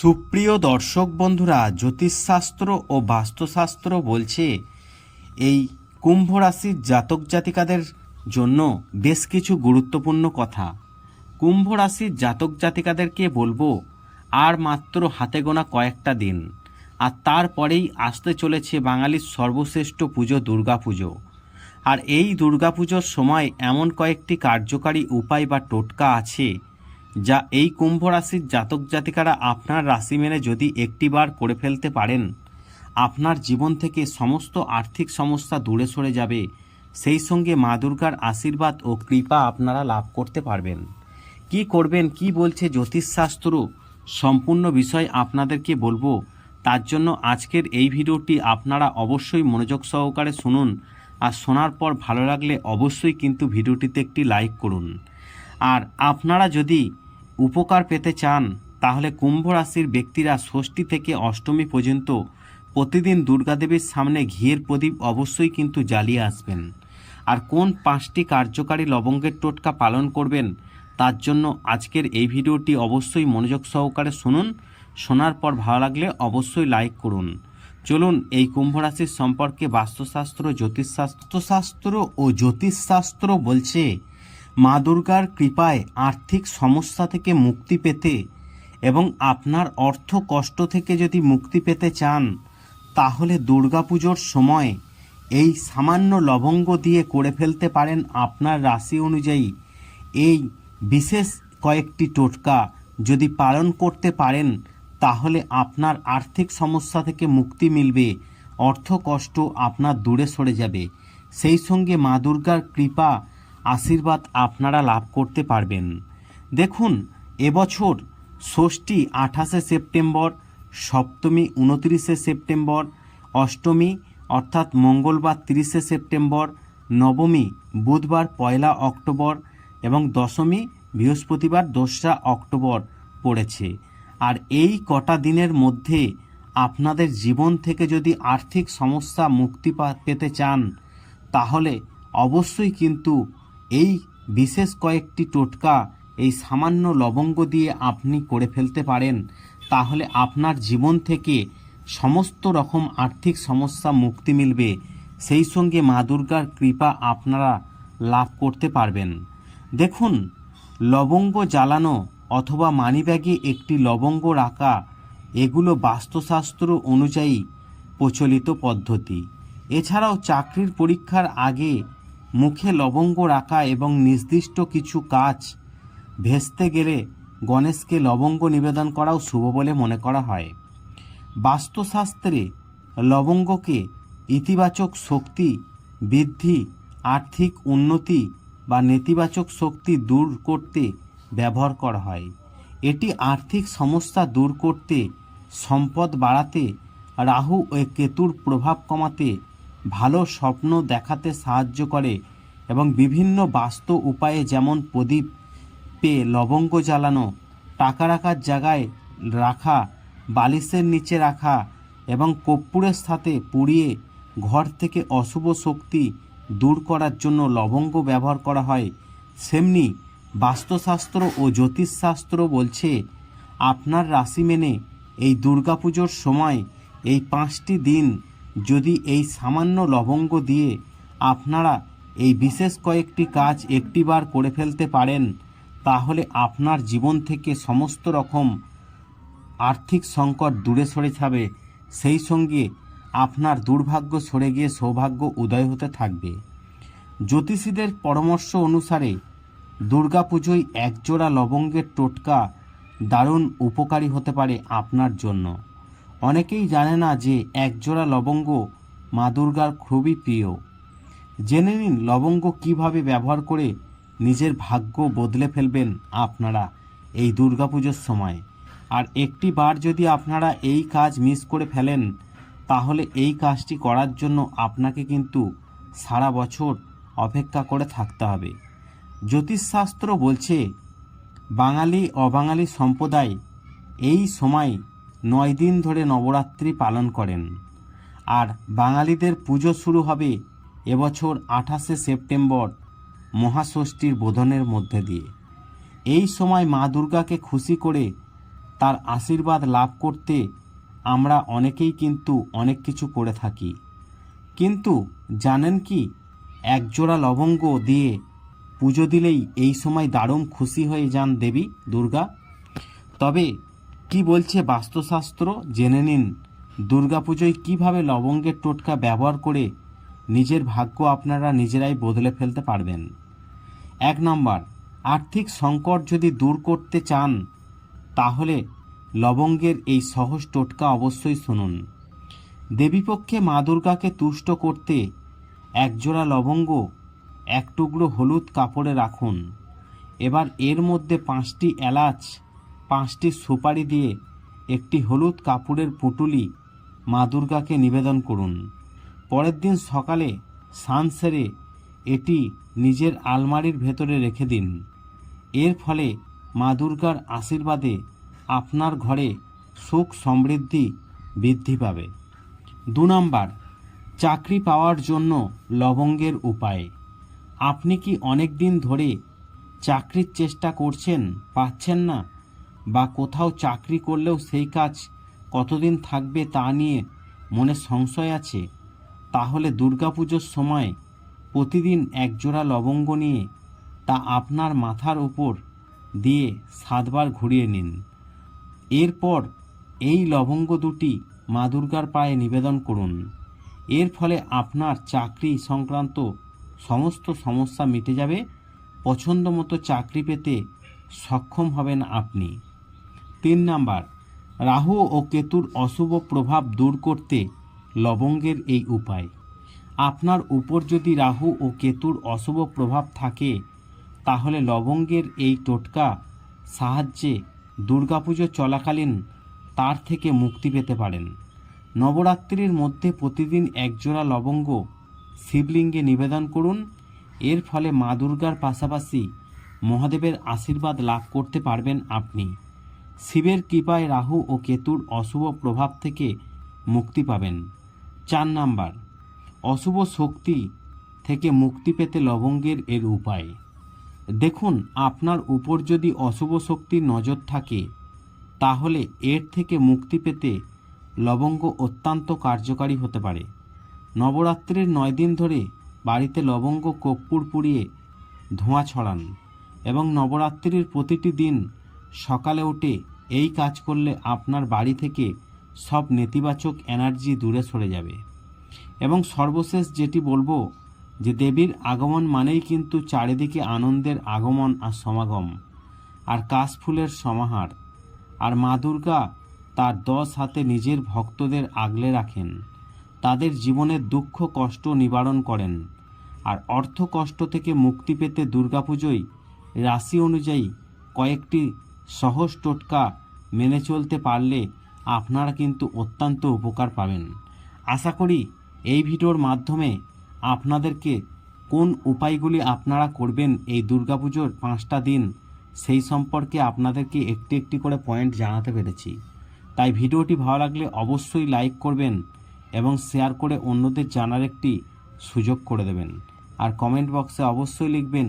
সুপ্রিয় দর্শক বন্ধুরা, জ্যোতিষশাস্ত্র ও বাস্তুশাস্ত্র বলছে, এই কুম্ভ রাশির জাতক জাতিকাদের জন্য বেশ কিছু গুরুত্বপূর্ণ কথা। কুম্ভ রাশির জাতক জাতিকাদেরকে বলব, আর মাত্র হাতে গোনা কয়েকটা দিন, আর তারপরেই আসতে চলেছে বাঙালির সর্বশ্রেষ্ঠ পুজো দুর্গাপুজো আর এই দুর্গাপুজোর সময় এমন কয়েকটি কার্যকারী উপায় বা টোটকা আছে যা এই কুম্ভ রাশির জাতক জাতিকারা আপনার রাশি মেনে যদি একটিবার করে ফেলতে পারেন, আপনার জীবন থেকে সমস্ত আর্থিক সমস্যা দূরে সরে যাবে। সেই সঙ্গে মা দুর্গার আশীর্বাদ ও কৃপা আপনারা লাভ করতে পারবেন। কি করবেন, কি বলছে জ্যোতিষশাস্ত্র, সম্পূর্ণ বিষয় আপনাদেরকে বলব। তার জন্য আজকের এই ভিডিওটি আপনারা অবশ্যই মনোযোগ সহকারে শুনুন। আর শোনার পর ভালো লাগলে অবশ্যই কিন্তু ভিডিওটিতে একটি লাইক করুন। আর আপনারা যদি উপকার পেতে চান, তাহলে কুম্ভ রাশির ব্যক্তিরা ষষ্ঠী থেকে অষ্টমী পর্যন্ত প্রতিদিন দুর্গাদেবীর সামনে ঘিয়ের প্রদীপ অবশ্যই কিন্তু জ্বালিয়ে আসবেন। আর কোন পাঁচটি কার্যকারী লবঙ্গের টোটকা পালন করবেন, তার জন্য আজকের এই ভিডিওটি অবশ্যই মনোযোগ সহকারে শুনুন। শোনার পর ভালো লাগলে অবশ্যই লাইক করুন। চলুন, এই কুম্ভ রাশির সম্পর্কে বাস্তুশাস্ত্র জ্যোতিষশাস্ত্রশাস্ত্র ও জ্যোতিষশাস্ত্র বলছে মা দুর্গার কৃপায় আর্থিক সমস্যা থেকে মুক্তি পেতে এবং আপনার অর্থ কষ্ট থেকে যদি মুক্তি পেতে চান, তাহলে দুর্গাপুজোর সময় এই সামান্য লবঙ্গ দিয়ে করে ফেলতে পারেন আপনার রাশি অনুযায়ী। এই বিশেষ কয়েকটি টোটকা যদি পালন করতে পারেন, তাহলে আপনার আর্থিক সমস্যা থেকে মুক্তি মিলবে, অর্থ কষ্ট আপনার দূরে সরে যাবে। সেই সঙ্গে মা দুর্গার কৃপা আশীর্বাদ আপনারা লাভ করতে পারবেন। দেখুন এবছর ষষ্ঠী আঠাশে সেপ্টেম্বর, সপ্তমী উনত্রিশে সেপ্টেম্বর, অষ্টমী অর্থাৎ মঙ্গলবার তিরিশে সেপ্টেম্বর, নবমী বুধবার পয়লা অক্টোবর এবং দশমী বৃহস্পতিবার দোসরা অক্টোবর পড়েছে। আর এই কটা দিনের মধ্যে আপনাদের জীবন থেকে যদি আর্থিক সমস্যা মুক্তি পেতে চান, তাহলে অবশ্যই কিন্তু এই বিশেষ কয়েকটি টোটকা এই সামান্য লবঙ্গ দিয়ে আপনি করে ফেলতে পারেন, তাহলে আপনার জীবন থেকে সমস্ত রকম আর্থিক সমস্যা মুক্তি মিলবে। সেই সঙ্গে মা দুর্গার কৃপা আপনারা লাভ করতে পারবেন। দেখুন, লবঙ্গ জ্বালানো অথবা মানিব্যাগে একটি লবঙ্গ রাখা, এগুলো বাস্তুশাস্ত্র অনুযায়ী প্রচলিত পদ্ধতি। এছাড়াও চাকরির পরীক্ষার আগে মুখে লবঙ্গ রাখা এবং নির্দিষ্ট কিছু কাজ ভেস্তে গেলে গণেশকে লবঙ্গ নিবেদন করাও শুভ বলে মনে করা হয়। বাস্তুশাস্ত্রে লবঙ্গকে ইতিবাচক শক্তি, বৃদ্ধি, আর্থিক উন্নতি বা নেতিবাচক শক্তি দূর করতে ব্যবহার করা হয়। এটি আর্থিক সমস্যা দূর করতে, সম্পদ বাড়াতে, রাহু ও কেতুর প্রভাব কমাতে ভালো স্বপ্ন দেখাতে সাহায্য করে এবং বিভিন্ন বাস্তু উপায়ে যেমন প্রদীপ পেয়ে লবঙ্গ জ্বালানো, টাকা রাখার জায়গায় রাখা, বালিশের নিচে রাখা এবং কর্পূরের সাথে পুড়িয়ে ঘর থেকে অশুভ শক্তি দূর করার জন্য লবঙ্গ ব্যবহার করা হয়। সেমনি বাস্তুশাস্ত্র ও জ্যোতিষশাস্ত্র বলছে, আপনার রাশি মেনে এই দুর্গাপুজোর সময় এই পাঁচটি দিন যদি এই সামান্য লবঙ্গ দিয়ে আপনারা এই বিশেষ কয়েকটি কাজ একটিবার করে ফেলতে পারেন, তাহলে আপনার জীবন থেকে সমস্ত রকম আর্থিক সংকট দূরে সরে যাবে। সেই সঙ্গে আপনার দুর্ভাগ্য সরে গিয়ে সৌভাগ্য উদয় হতে থাকবে। জ্যোতিষীদের পরামর্শ অনুসারে দুর্গাপুজোয় একজোড়া লবঙ্গের টোটকা দারুণ উপকারী হতে পারে আপনার জন্য। অনেকেই জানে না যে একজোড়া লবঙ্গ মা দুর্গার খুবই প্রিয়। জেনে নিন লবঙ্গ কীভাবে ব্যবহার করে নিজের ভাগ্য বদলে ফেলবেন আপনারা এই দুর্গাপুজোর সময়। আর একটি বার যদি আপনারা এই কাজ মিস করে ফেলেন, তাহলে এই কাজটি করার জন্য আপনাকে কিন্তু সারা বছর অপেক্ষা করে থাকতে হবে। জ্যোতিষশাস্ত্র বলছে বাঙালি অবাঙালি সম্প্রদায় এই সময় নয় দিন ধরে নবরাত্রি পালন করেন। আর বাঙালিদের পুজো শুরু হবে এবছর আঠাশে সেপ্টেম্বর মহাষষ্ঠীর বোধনের মধ্যে দিয়ে। এই সময় মা দুর্গাকে খুশি করে তার আশীর্বাদ লাভ করতে আমরা অনেকেই কিন্তু অনেক কিছু করে থাকি। কিন্তু জানেন কি, একজোড়া লবঙ্গ দিয়ে পুজো দিলেই এই সময় দারুণ খুশি হয়ে যান দেবী, দুর্গা। তবে কি বলছে বাস্তুশাস্ত্র? জেনে নিন। দুর্গাপুজোয় কীভাবে লবঙ্গের টোটকা ব্যবহার করে নিজের ভাগ্য আপনারা নিজেরাই বদলে ফেলতে পারবেন? এক নম্বর, আর্থিক সংকট যদি দূর করতে চান, তাহলে লবঙ্গের এই সহজ টোটকা অবশ্যই শুনুন। দেবীপক্ষে মা দুর্গাকে তুষ্ট করতে একজোড়া লবঙ্গ, এক টুকরো হলুদ কাপড়ে রাখুন। এবার এর মধ্যে পাঁচটি এলাচ পাঁচটি সুপারি দিয়ে একটি হলুদ কাপড়ের পুটুলি মা দুর্গাকে নিবেদন করুন। পরের দিন সকালে সান সেরে এটি নিজের আলমারির ভেতরে রেখে দিন। এর ফলে মা দুর্গার আশীর্বাদে আপনার ঘরে সুখ সমৃদ্ধি বৃদ্ধি পাবে। দু নম্বর, চাকরি পাওয়ার জন্য লবঙ্গের উপায়। আপনি কি অনেক দিন ধরে চাকরির চেষ্টা করছেন, পাচ্ছেন না? বা কোথাও চাকরি করলেও সেই কাজ কতদিন থাকবে তা নিয়ে মনে সংশয় আছে। তাহলে দুর্গাপুজোর সময় প্রতিদিন একজোড়া লবঙ্গ নিয়ে তা আপনার মাথার উপর দিয়ে সাতবার ঘুরিয়ে নিন। এরপর এই লবঙ্গ দুটি মা দুর্গার পায়ে নিবেদন করুন। এর ফলে আপনার চাকরি সংক্রান্ত সমস্ত সমস্যা মিটে যাবে। পছন্দ মতো চাকরি পেতে সক্ষম হবেন আপনি। তিন নাম্বার, রাহু ও কেতুর অশুভ প্রভাব দূর করতে লবঙ্গের এই উপায়। আপনার উপর যদি রাহু ও কেতুর অশুভ প্রভাব থাকে, তাহলে লবঙ্গের এই টোটকা সাহায্যে দুর্গাপুজো চলাকালীন তার থেকে মুক্তি পেতে পারেন। নবরাত্রির মধ্যে প্রতিদিন একজোড়া লবঙ্গ শিবলিঙ্গে নিবেদন করুন। এর ফলে মা দুর্গার পাশাপাশি মহাদেবের আশীর্বাদ লাভ করতে পারবেন আপনি। শিবের কৃপায় রাহু ও কেতুর অশুভ প্রভাব থেকে মুক্তি পাবেন। চার নাম্বার, অশুভ শক্তি থেকে মুক্তি পেতে লবঙ্গের এর উপায়। দেখুন, আপনার উপর যদি অশুভ শক্তির নজর থাকে, তাহলে এর থেকে মুক্তি পেতে লবঙ্গ অত্যন্ত কার্যকারী হতে পারে। নবরাত্রির নয় দিন ধরে বাড়িতে লবঙ্গ কর্পূর পুড়িয়ে ধোঁয়া ছড়ান এবং নবরাত্রির প্রতিটি দিন সকালে উঠে এই কাজ করলে আপনার বাড়ি থেকে সব নেতিবাচক এনার্জি দূরে সরে যাবে। এবং সর্বশেষ যেটি বলব যে দেবীর আগমন মানেই কিন্তু চারিদিকে আনন্দের আগমন আর সমাগম, আর কাশফুলের সমাহার, আর মা দুর্গা তার দশ হাতে নিজের ভক্তদের আগলে রাখেন, তাদের জীবনের দুঃখ, কষ্ট নিবারণ করেন, আর অর্থ কষ্ট থেকে মুক্তি পেতে দুর্গাপুজোয় রাশি অনুযায়ী কয়েকটি সহজ টোটকা মেনে চলতে পারলে আপনারা কিন্তু অত্যন্ত উপকার পাবেন। আশা করি এই ভিডিওর মাধ্যমে আপনাদেরকে কোন উপায়গুলি আপনারা করবেন এই দুর্গাপুজোর পাঁচটা দিন, সেই সম্পর্কে আপনাদেরকে একটি একটি করে পয়েন্ট জানাতে পেরেছি। তাই ভিডিওটি ভালো লাগলে অবশ্যই লাইক করবেন এবং শেয়ার করে অন্যদের জানার একটি সুযোগ করে দেবেন। আর কমেন্ট বক্সে অবশ্যই লিখবেন